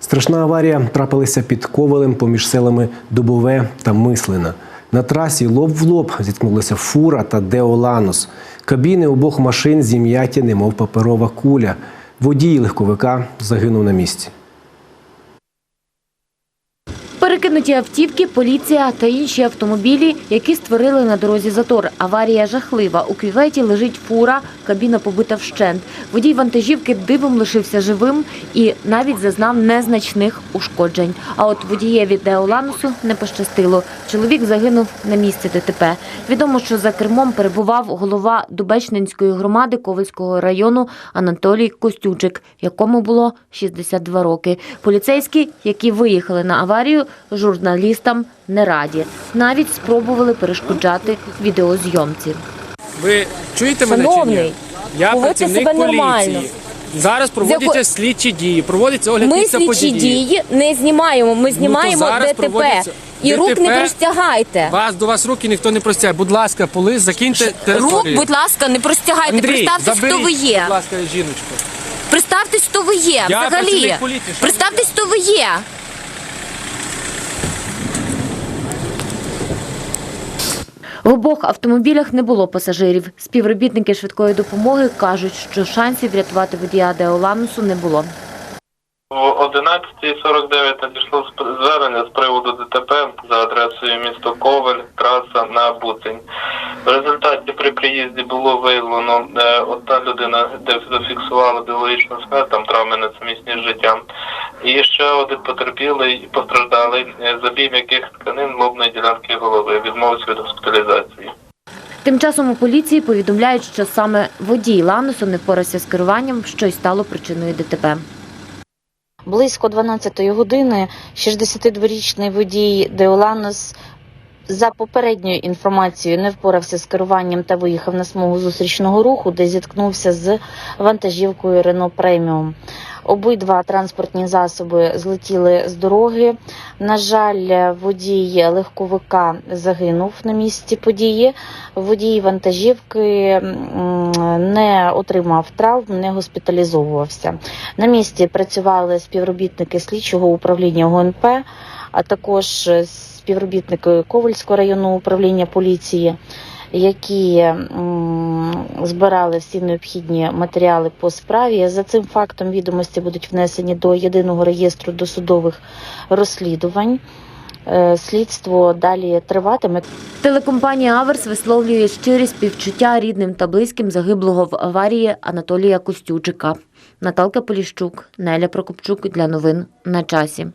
Страшна аварія трапилася під ковалем поміж селами Дубове та Мислина. На трасі лоб в лоб зіткнулися фура та деоланус. Кабіни обох машин зім'яті, немов паперова куля. Водій легковика загинув на місці. Перекинуті автівки, поліція та інші автомобілі, які створили на дорозі затор. Аварія жахлива. У кюветі лежить фура, кабіна побита вщент. Водій вантажівки дивом лишився живим і навіть зазнав незначних ушкоджень. А от водієві Деоланусу не пощастило. Чоловік загинув на місці ДТП. Відомо, що за кермом перебував голова Дубечнинської громади Ковальського району Анатолій Костючик, якому було 62 роки. Поліцейські, які виїхали на аварію, журналістам не раді. Навіть спробували перешкоджати відеозйомці. Ви чуєте мене чи ні? Я поводьте працівник себе поліції. нормально. Зараз проводяться яко- слідчі дії, проводиться огляд Ми місця слідчі події. дії не знімаємо, ми знімаємо зараз ДТП. проводяться І рук ДТП. не простягайте. Вас до вас руки ніхто не простягає. Будь ласка, полис, закиньте Рук, територію. будь ласка, не простягайте. Андрій, Представтесь, заберіть, хто ви є. Будь ласка, жіночку. Представтесь, хто ви є. Я Взагалі. працівник поліції, що Представтесь, хто ви є. В обох автомобілях не було пасажирів. Співробітники швидкої допомоги кажуть, що шансів врятувати водія Деоланусу не було. В 11.49 надійшло звернення з приводу ДТП за адресою місто Ковель, траса на Буцень. В результаті при приїзді було виявлено е, одна людина, де зафіксувала біологічну смерть, там травми несумісні з життям. І ще один потерпілий постраждалий, е, забій м'яких тканин лобної ділянки голови, відмовився від госпіталізації. Тим часом у поліції повідомляють, що саме водій Ланусу не впорався з керуванням, що й стало причиною ДТП. Близько 12-ї години 62-річний водій Деоланос за попередньою інформацією не впорався з керуванням та виїхав на смугу зустрічного руху, де зіткнувся з вантажівкою Рено Преміум. Обидва транспортні засоби злетіли з дороги. На жаль, водій легковика загинув на місці події. Водій вантажівки не отримав травм, не госпіталізовувався. На місці працювали співробітники слідчого управління ГУНП, а також співробітники Ковальського районного управління поліції, які збирали всі необхідні матеріали по справі. За цим фактом відомості будуть внесені до єдиного реєстру досудових розслідувань. Е, Слідство далі триватиме. Телекомпанія Аверс висловлює щирі співчуття рідним та близьким загиблого в аварії Анатолія Костючика. Наталка Поліщук, Неля Прокопчук для новин на часі.